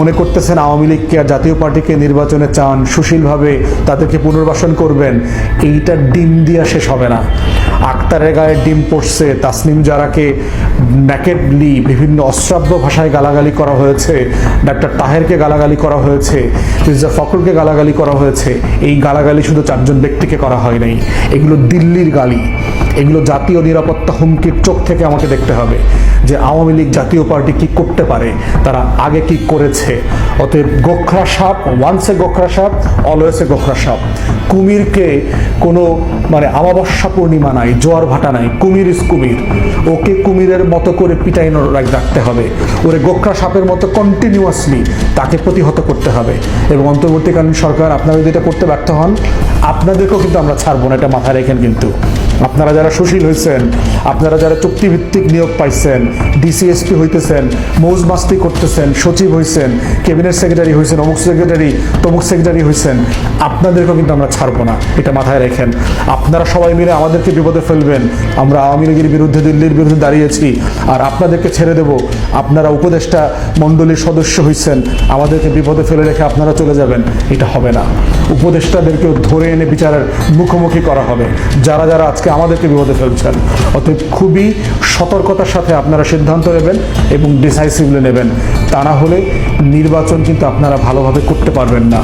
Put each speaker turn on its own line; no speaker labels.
মনে করতেছেন আওয়ামী লীগকে আর জাতীয় পার্টিকে নির্বাচনে চান, সুশীলভাবে তাদেরকে পুনর্বাসন করবেন, এইটা ডিম দিয়া শেষ হবে না। আক্তারের গায়ে ডিম পড়ছে, তাসনিম জারাকে ন্যাকেডলি বিভিন্ন অশ্রাব্য ভাষায় গালাগালি করা হয়েছে, ডাক্তার তাহেরকে গালাগালি করা হয়েছে, মির্জা ফখরুলকে গালাগালি করা হয়েছে, এই গালাগালি শুধু চারজন ব্যক্তিকে করা হয় নাই, এগুলো দিল্লির গালি, এগুলো জাতীয় নিরাপত্তা হুমকির চোখ থেকে আমাকে দেখতে হবে। যে আওয়ামী লীগ জাতীয় পার্টি কি করতে পারে, তারা আগে কি করেছে? অতএব গোখরা সাপ ওয়ান্সে গোখরা সাপ অলওয়েসে গোখরা সাপ। কুমিরকে কোনো মানে আমাবস্যা পূর্ণিমা নাই, জোয়ার ভাটা নাই, কুমির ইস কুমির। ওকে কুমিরের মতো করে পিটাইনো রাখ- রাখতে হবে। ওরে গোখরা সাপের মতো কন্টিনিউয়াসলি তাকে প্রতিহত করতে হবে। এবং অন্তর্বর্তীকালীন সরকার, আপনারা যদি এটা করতে ব্যর্থ হন, আপনাদেরকেও কিন্তু আমরা ছাড়বো না, এটা মাথায় রেখেন কিন্তু। আপনারা যারা সুশীল হয়েছেন আপনারা যারা চুক্তিভিত্তিক নিয়োগ পাইছেন ডিসিএসপি হইতেছেন, মৌজ মাস্তি করতেছেন, সচিব হয়েছেন ক্যাবিনেট সেক্রেটারি হয়েছেন অমুক সেক্রেটারি, তমুক সেক্রেটারি হয়েছেন আপনাদেরকেও কিন্তু আমরা ছাড়বো না। এটা মাথায় রেখেন। আপনারা সবাই মিলে আমাদেরকে বিপদে ফেলবেন। আমরা আওয়ামী লীগের বিরুদ্ধে, দিল্লির বিরুদ্ধে দাঁড়িয়েছি। আর আপনাদেরকে ছেড়ে দেব। আপনারা উপদেষ্টা মণ্ডলীর সদস্য হয়েছেন আমাদেরকে বিপদে ফেলে রেখে আপনারা চলে যাবেন। এটা হবে না। উপদেষ্টাদেরকেও ধরে এনে বিচারের মুখোমুখি করা হবে। যারা যারা আজকে আমাদেরকে বিপদে ফেলছেন। অতএব খুবই সতর্কতার সাথে আপনারা সিদ্ধান্ত নেবেন এবং ডিসাইসিভলি নেবেন। তা না হলে নির্বাচন কিন্তু আপনারা ভালোভাবে করতে পারবেন না।